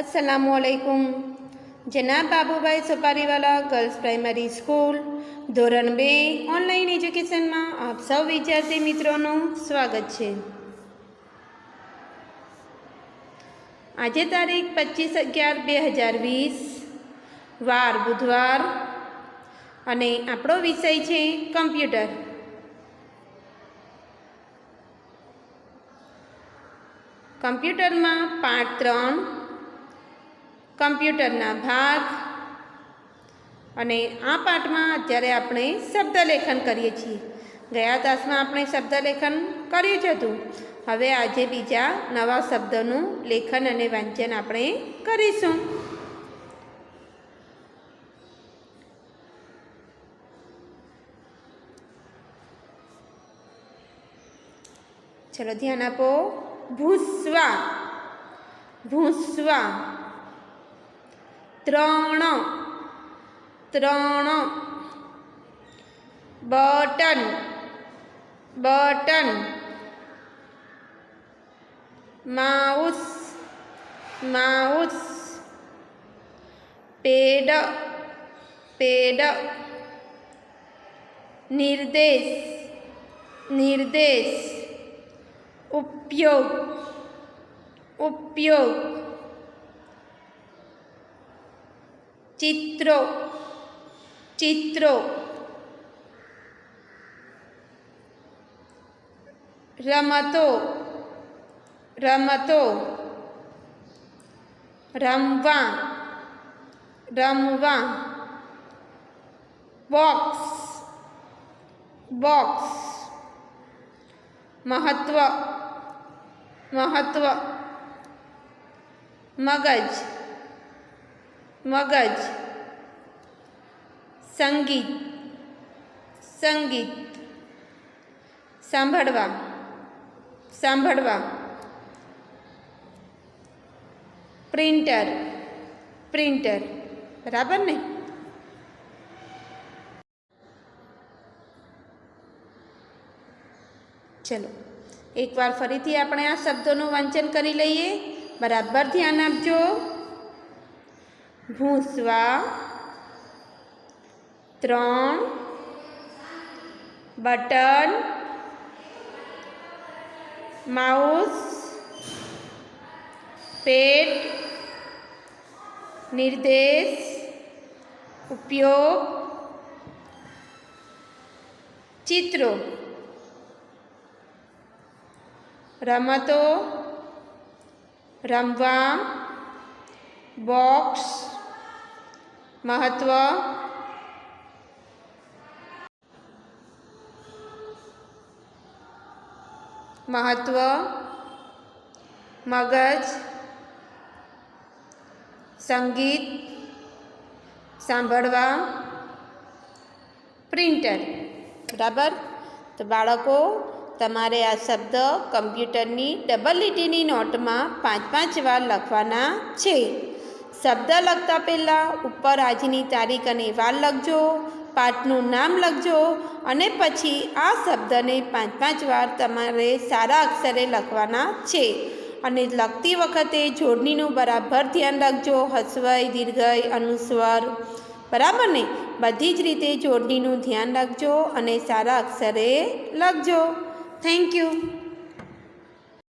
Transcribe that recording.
અસલામકુમ જનાબ Babubhai Supariwala girls primary school ધોરણ બે online એજ્યુકેશનમાં આપ સૌ વિદ્યાર્થી મિત્રોનું સ્વાગત છે. આજે તારીખ પચીસ અગિયાર બે હજાર વીસ, વાર બુધવાર, અને આપણો વિષય છે કમ્પ્યુટર. કમ્પ્યુટરમાં પાઠ ત્રણ કમ્પ્યુટરના ભાગ. અને આ પાઠમાં અત્યારે આપણે શબ્દલેખન કરીએ છીએ. ગયા તાસમાં આપણે શબ્દલેખન કર્યું જ હતું. હવે આજે બીજા નવા શબ્દોનું લેખન અને વાંચન આપણે કરીશું. ચલો ધ્યાન આપો. ભૂસવા. ભૂસવા. ત્રણ. ત્રણ. Button. Button. Mouse. Mouse. Pad. Pad. નિર્દેશ. નિર્દેશ. ઉપયોગ. ઉપયોગ. ચિત્રો. ચિત્રો. રમતો. રમતો. રમવા. રમવા. બોક્સ. બોક્સ. મહત્વ. મહત્વ. મગજ. મગજ, સંગીત સંગીત, સાંભળવા સાંભળવા, પ્રિન્ટર પ્રિન્ટર, બરાબર ને? ચલો, એકવાર ફરીથી આપણે આ શબ્દોનું વાંચન કરી લઈએ. બરાબર ધ્યાન આપજો. ભૂસવા ત્રણ બટન માઉસ પેટ નિર્દેશ ઉપયોગ ચિત્રો રમતો રમવા બોક્સ મહત્વ મહત્વ મગજ સંગીત સાંભળવા પ્રિન્ટર બરાબર? તો બાળકો, તમારે આ શબ્દ કમ્પ્યુટરની ડબલ લીટીની નોટમાં પાંચ પાંચ વાર લખવાના છે. શબ્દ લખતા પહેલાં ઉપર આજની તારીખ અને વાર લખજો, પાઠનું નામ લખજો અને પછી આ શબ્દને પાંચ પાંચ વાર તમારે સારા અક્ષરે લખવાના છે. અને લખતી વખતે જોડણીનું બરાબર ધ્યાન રાખજો હસવય દીર્ઘય અનુસ્વર. બરાબર ને? બધી જ રીતે જોડણીનું ધ્યાન રાખજો અને સારા અક્ષરે લખજો. Thank you.